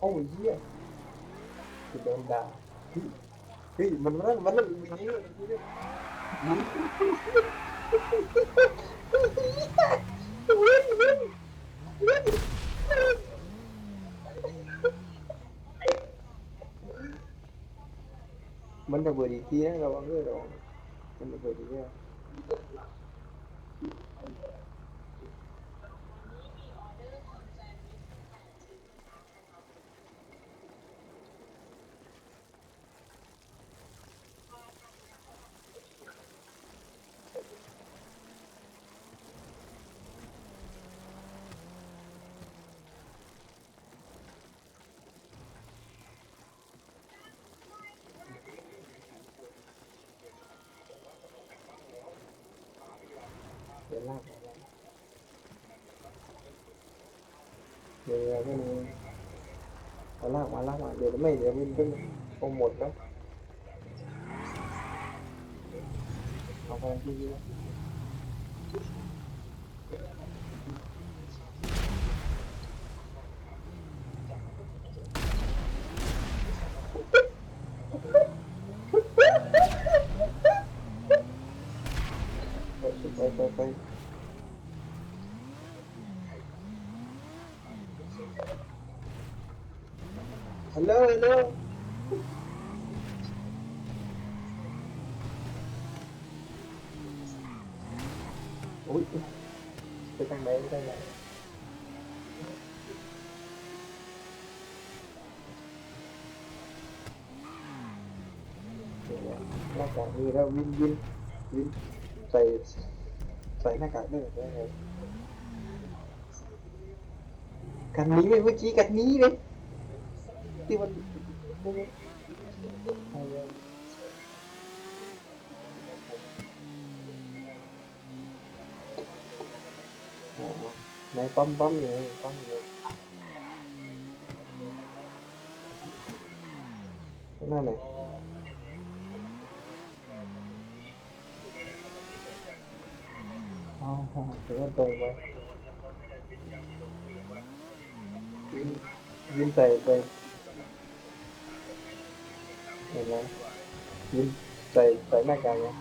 Holy shit. Cái đồn đà. Cái gì? Mình vẫn vẫn mình nghĩ là mình đã vừa đi kia, rồi mọi người rồi mình đã vừa đi kia เดี๋ยวก็มีเอาลากมาลากมาเดี๋ยวไม่เดี๋ยวมันก็คงหมดแล้วเอาไปที่นี่ไปไปไป ฮัลโหลฮัลโหลอุ้ยไปทางไหนไปทางไหนเดี๋ยวนะหน้ากากมีแล้ววินวินวินใส่ใส่หน้ากากด้วยได้ไงกันนี้เมื่อกี้กันนี้เลย Tiwan. Này bấm bấm nhiều, bấm nhiều. Cái này này. Oh, cái này vậy. Viên tài đây. เห็นไหมยินใส่ใส่หน้ากากยัง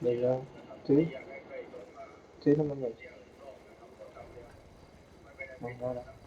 เดี๋ยวซื้อซื้อทำไมเนี่ยมองได้แล้วเอาได้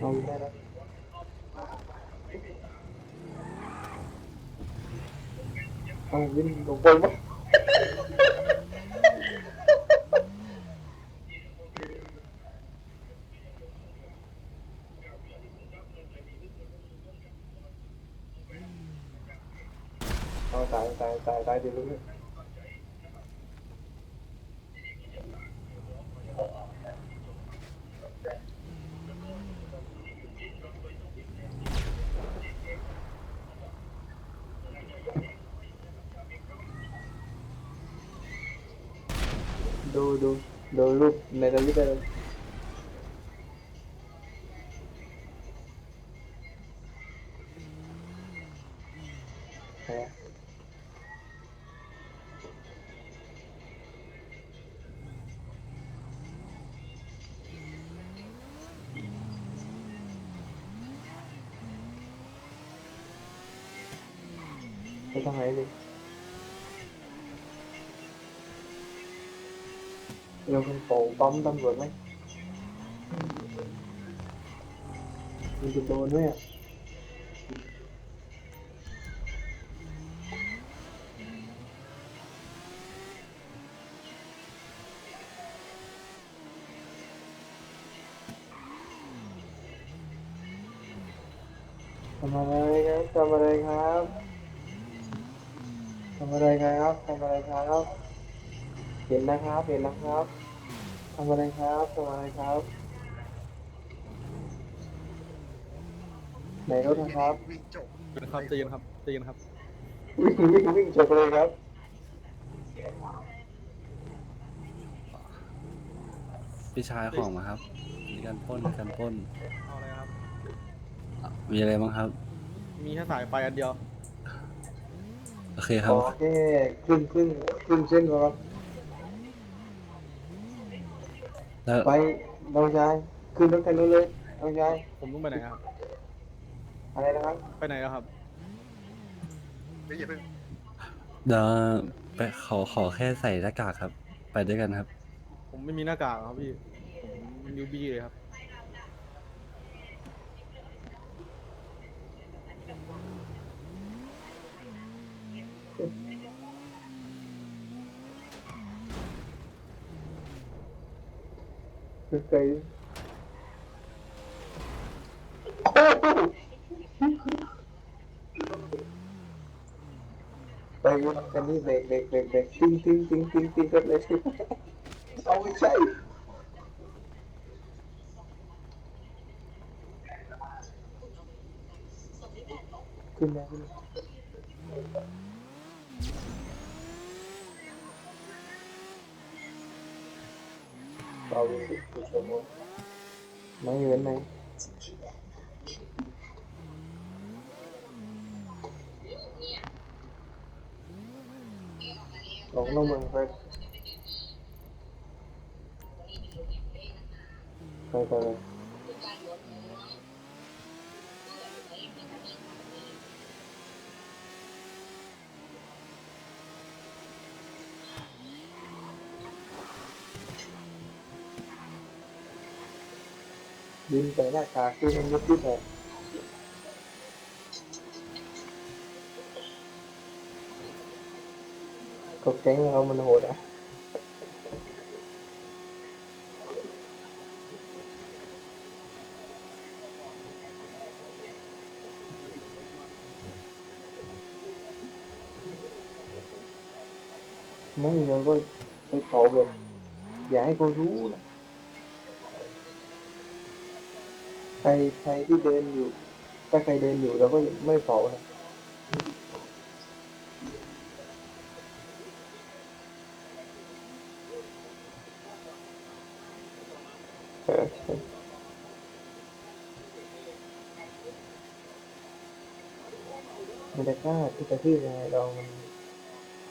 không thế đó không mất Thôi tại tại tại tại đi luôn കഴിഞ്ഞ് തരാം Cái thằng này đi ยังเป็นโปป้อมตำรวจไหมมันจะโดนไหมอ่ทำอะไรครับทำอะไรครับทำอะไรครับทำอะไรครับ เห็นนะครับ เห็นนะครับำอะไรครับทำอะไรครับ ไหนรถนะครับ วิ่งจบครับใจเย็นครับใจเย็นครับ วิ่งวิ่งวิ่งจบเลยครับ พี่ชายของมาครับ มีการปล้นมีการปล้นเอาอะไรครับ อะมีอะไรบ้างครับ มีแค่สายไฟอันเดียว โอเคคขรับอแค่ครึ่งครึ่งครึ่งเส้นครับ แล้วไปน้องชายขึ้นรถคันนู้นเลยน้องชายผมต้องไปไหนครับ อะไรนะครับไปไหนแล้วครับไม่อย่าเพิ่งเดี๋ยวไปขอขอแค่ใส่หน้ากากครับ ไปด้วยกันครับ ผมไม่มีหน้ากากครับพี่ผมนิวบี้เลยครับ คือเคยไปกันนี่เบรกเบรกเบรกเบรกติ้งติ้งติ้งติ้งติ้งกันเลยเอาไม่ใช่ขึ้นมาขึ้นมา เอาไปสิบชั่วโมงไม่เว้นไหมลองน้องเมืองไปไปไปไป ยิงไปหน้ากากคือมันยุบยุบเลยก็แก๊งเรามันโหดอะไม่เราก็ไปเผาแบบอย่าให้เขารู้นะ ใครใครที่เดินอยู่ ถ้าใครเดินอยู่เราก็ไม่เผานะมันจะกล้าที่จะที่ยังไงเรามัน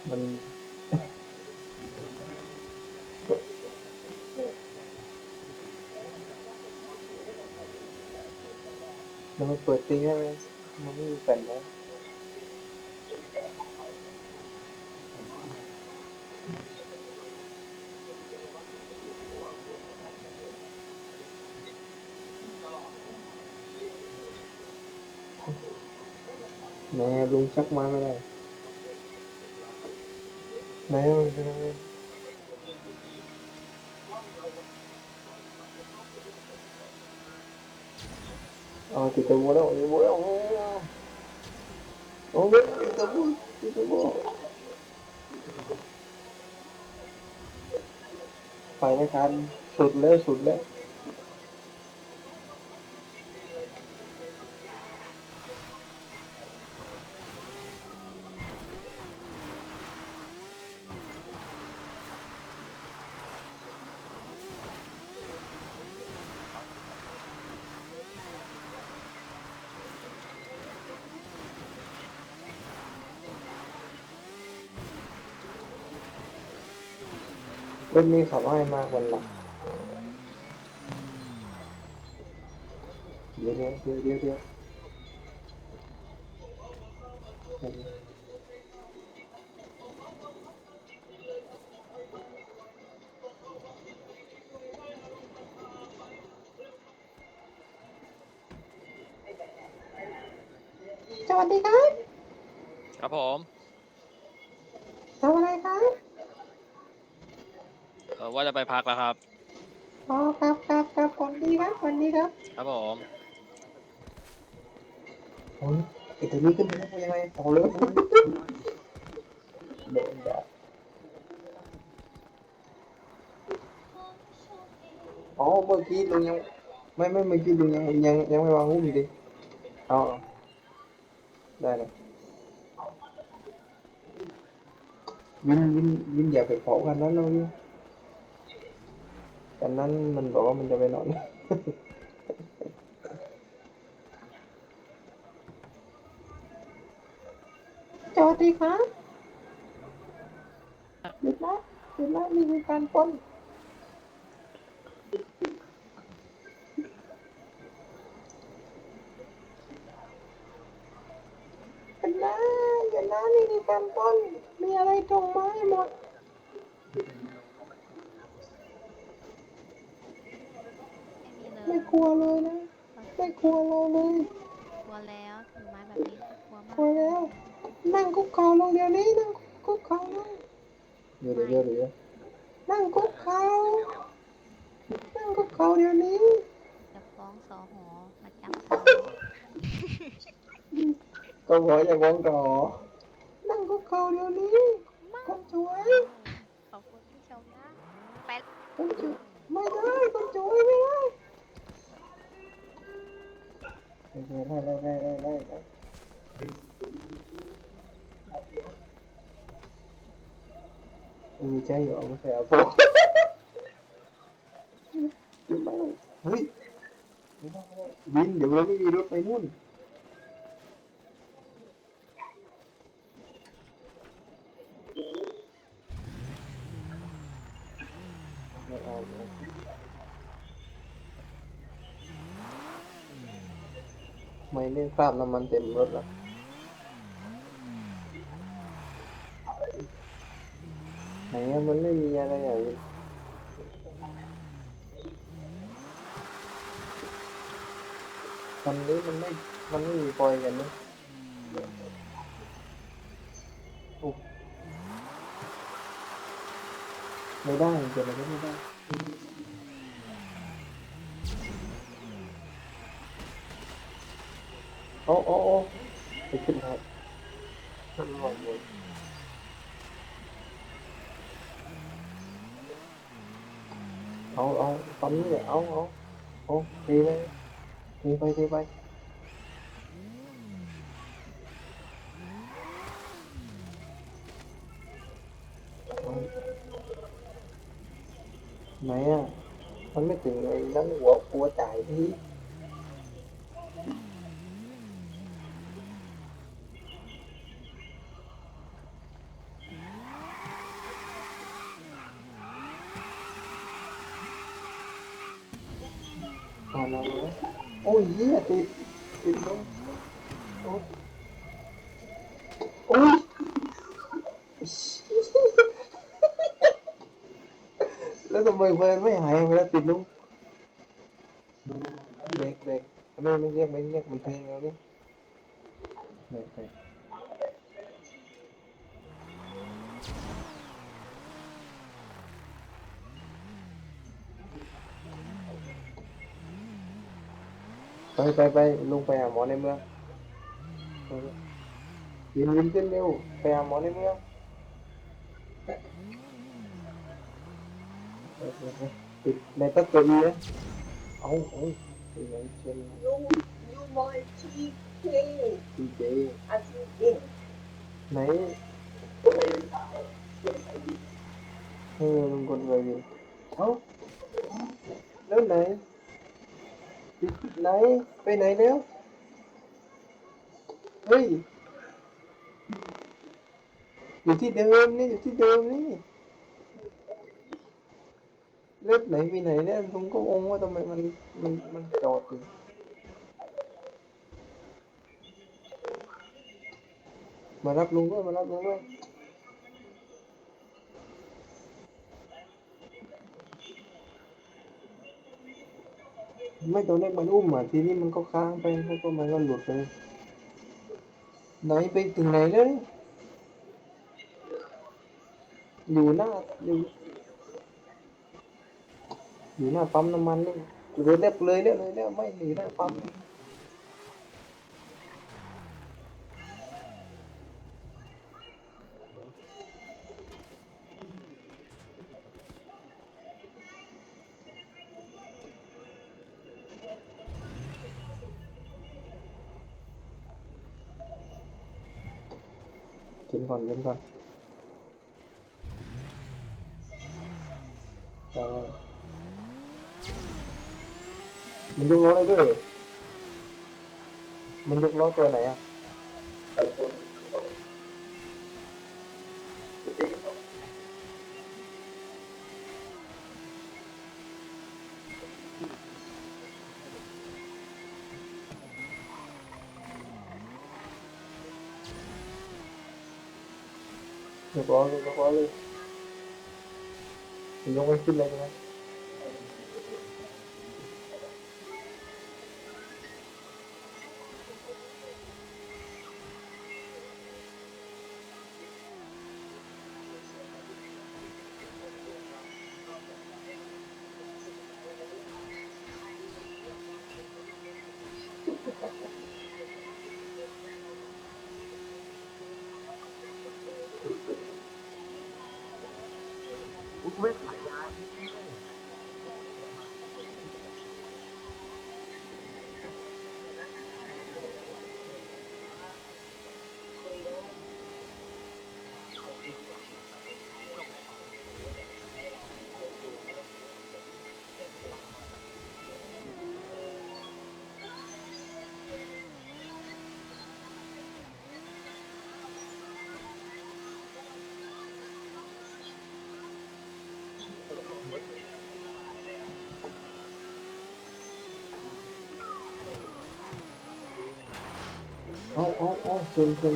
มัน แล้ว มันเปิดติ้งได้ไหมมั นไม่มีแผ่นนะแม่ลุงชักไม้ไม่ได้แม่มันเป็นอะไรอ๋อติดตัวบัวที่ตัวบัวไปไม่ทันสุดแล้วสุดแล้ว รถนี้ขับให้มากวันหลังเดี๋ยวเดี๋ยวเดี๋ยวเดี๋ยว ยไอ้ตัวนี้ขึ้นไปได้ยังไงเอาเลยโดนด่าอ๋อเมื่อกี้ลุงยังไม่ไม่เมื่อ ดิเอาเอาได้เลยวินวินวินอย่าไปเผากันนั้นเราวินกันนั้นมันบอกว่ามันจะไปนอนจอดดีครับหยุดนะหยุดนะนี่คือการปล้นหยุดนะหยุดนะนี่คือการปล้นมีอะไรตรงไม้หมดไม่มีเลยไม่กลัวเลยนะ ไม่กลัวเราเลย กลัวแล้วถือไม้แบบนี้กลัวมาก กลัวแล้ว นั่งคุกเข่าลงเดี๋ยวนี้นั่งคุกเข่าลงเดี๋ยวเดี๋ยวเดี๋ยวนั่งคุกเข่านั่งคุกเข่าเดี๋ยวนี้จะฟ้องสอหอมาจับก็ขออย่าวองต่อนั่งคุกเข่าเดี๋ยวนี้คนสวยขอบคุณที่ชมนะไปคนสวยไม่ได้คนสวยไม่ได้ได้ได้ได้ได้ได้ ได้เออใช่เหรอไม่ใช่เอาพวกเฮ้ยไม่ได้ไม่ได้วินเดี๋ยวเราไม่มีรถไปนู่นไม่เอาไม่ไม่เล่นคราบน้ำมันเต็มรถแล้วไหนอะ มันไม่มีอะไรอย่างนี้คันนี้มันไม่ มันไม่มีปล่อยกันนะไม่ได้เกิดอะไรก็ไม่ได้โอ้โอ้โอ้ไปขึ้นครับขึ้นลงบนเอา เอาตอนนี้เลยเอาเอาเเหี้ยติดติดลงโอ้โอ้ยแล้วทำไมเฟิร์นไม่หายเวลาติดลงเบรกเบรกไม่ไม่เรียกไม่เรียกมันเพลงแล้วนี่เบรกเบรก ไปไปไปลงไปหาหมอในเมืองยินยินขึ้นเร็วไปหาหมอในเมืองติดในตัดตัวอีนะเอาเอาเป็นไงเช่น You, you my TK ดีเจ as in ไหนเออลุงกดไปดิเอ้าแล้วไหน ไหน ไปไหนแล้ว เฮ้ย อยู่ที่เดิมนี่ อยู่ที่เดิมนี่เล็บไหนไปไหนเนี่ยลุงก็งงว่าทำไมมันมันมันจอดอยู่มารับลุงด้วยมารับลุงด้วย ไม่ตัวเล็กมันอุ้มอะทีนี้มันก็ค้างไปแล้วก็มันก็หลุดไปไหนไปถึงไหนแล้วนี่ยอยู่หน้าอยู่อยู่หน้าปั๊มน้ำมันเลยเรียบเลยเรียบเลยเนี่ยไม่หนีหน้าปั๊ม กินก่อนกินก่อนมันยกล้อได้ด้วย มันยกล้อตัวไหนอะ Y luego es que la เลยใช่ไหมเอาเอาเอาชนชน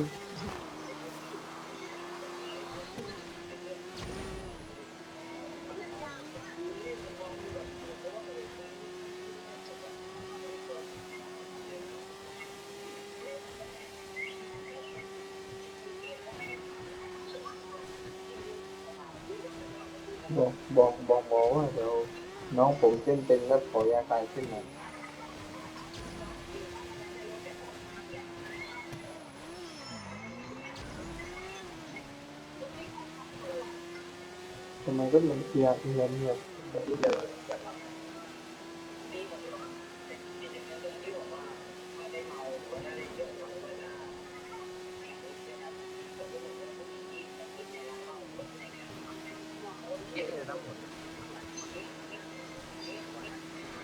บอกบอกบอกหมอว่าเดี๋ยวน้องผมเส้นเป็นแล้วขอยาคลายขึ้นมา mình rất là nhiều nhiều nhiều.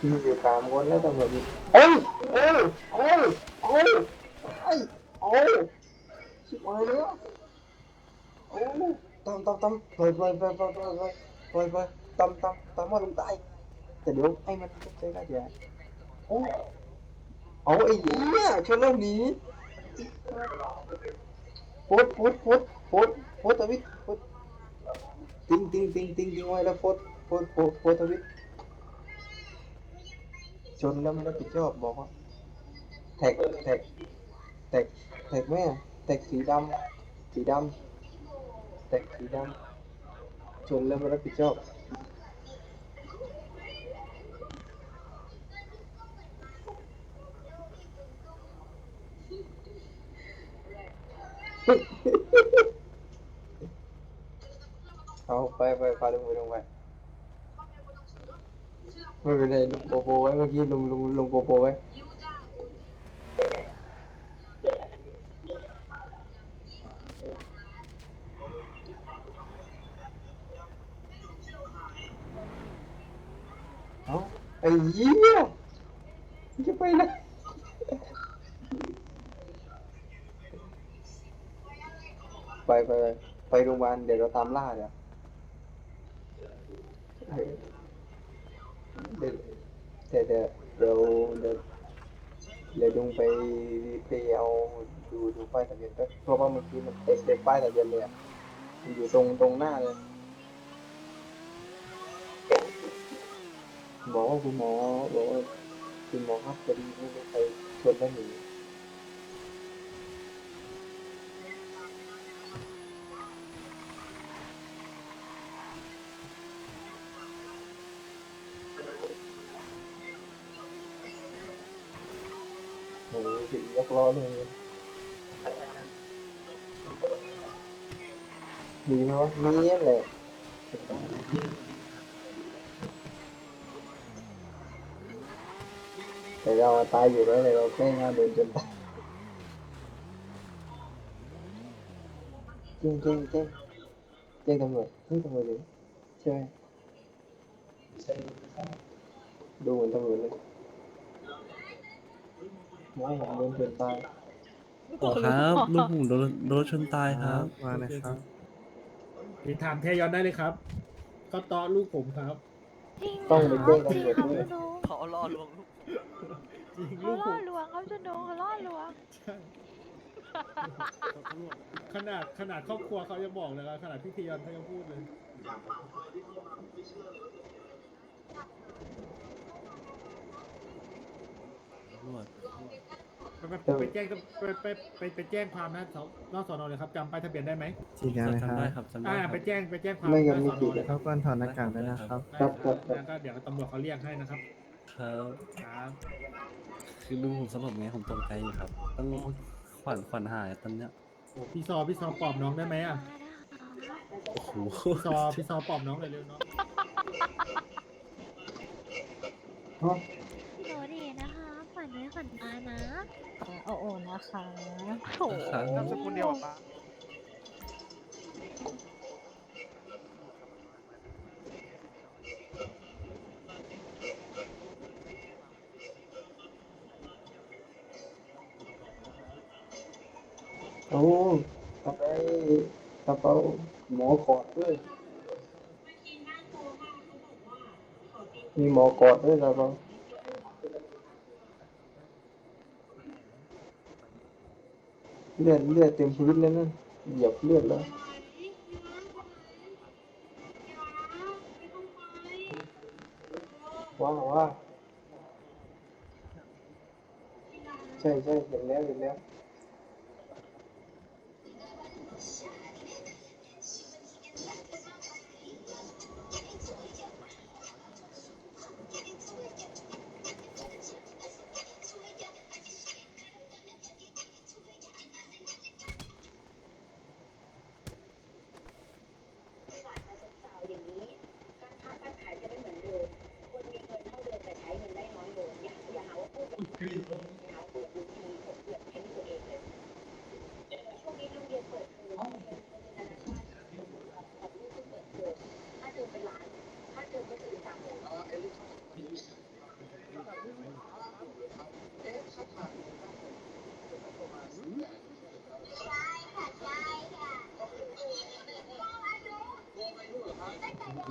Nhiều cảm quá đấy tao người ôi ôi ôi ôi ôi ôi. Chịu ơi nữa ôi. มีอยู่สามคนแล้วตำรวจอีกเอ้ยเอ้ยเอ้ยเอ้ยเอ้ยเอ้ยชิบหายแล้วโอ้ตามตามตามปล่อยปล่อยปล่อยปล่อยปล่อยปล่อยปล่อยปล่อยตามตามตามว่าลงใต้แต่เดี๋ยวไอ้มันตกใจกันเดี๋ยวโอ้เอาไอ้เหี้ยชนแล้วหนีโพดโพดโพดโพดโพดทธวิตโพดติ้งติงติงติงติงไว้แล้วโพดโพดโพดโพดทธวิตชนแล้วไม่รับผิดชอบบอกว่าแท็กแท็กแท็กแท็กแม่แท็กสีดำสีดำ แท็กสีดำชนแล้วไม่รับผิดชอบเอาไปไปพาลงไปลงไปไม่เป็นไรลงโปโปไว้เมื่อกี้ลงลงลงโปโปไว้เอา ไอ้เหี้ยจะไปนไปไปไปไปโรงพยาบาลเดี๋ยวเราตามล่าเดี๋ยวเดี๋ยวเดี๋ยวเดี๋ยวเดี๋ยวเดี๋ยวลุงไปไปเอาดูดูป้ายทะเบียนเพราะว่าเมื่อกี้มันเต็มเต็มป้ายทะเบียนเลยอะอยู่ตรงตรงหน้าเลย บอกว่าคุณหมอบอกว่าคุณหมอครับพอดีไม่ได้ไปชนแล้วหนีโอ้โหถึงยกล้อเลยมีไหมวะมีนั่แหละ แต่เราตายอยู่แล้วแต่เราแค่งานโดนจนตายแจ้งแจ้งแจ้งแจ้งตำรวจเฮ้ยตำรวจเลยใช่ไหมดูเหมือนตำรวจเลยไม่โดนเกินตายขอครับลูกผมโดนโดนรถชนตายครับมาเลยครับนี่ถามแทยอนได้เลยครับ ก็ต่อลูกผมครับ ต้องไปแจ้งตำรวจด้วยขาล่อลวงลูก จริงเขาลูกผล่อมลวงเขาจะโดนเขาล่อลวง ใช่ขนาดขนาดครอบครัวเขายังบอกเลยครับขนาดพี่เทยอนเขายังพูดเลยไปไปไปแจ้งไปไปไปไปแจ้งความนะสนอกสอนอเลยครับจำป้ายทะเบียนได้ไหมฉีดยาไหมคจำรัได้บครับจำได้อ่าครับไปแจ้งไปแจ้งความไม่หงั้น้านไม่สอนผิอดเลยนะครับเขาก่อนถอนหน้ากากด้วยนะครับครับ ครับครับ แล้วก็เดี๋ยวตำรวจเขาเรียกให้นะครับ ครับ ครับ คือลูกผมสลบไงผมตกใจอยู่ครับ ต้องขวัญขวัญหายตอนเนี้ยโอ้พี่ซอพี่ซอปลอบน้องได้ไหมอะโอ้โหพี่ซอพี่ซอปลอบน้องเลยเร็วน้องฮะโหดีนะคะฝันนี้ฝันมานะ โอ้โอนะคะ โถครับนามสกุลเดียวกับป้า โอ้กระเป๋ากระเป๋าหมอกอดด้วย มีหมอกอดด้วยกระเป๋าเลือดเลือดเต็มพื้นเลยนั่นเหยียบเลือดแล้วว้าวว้าใช่ใช่เห็นแล้วเห็นแล้ว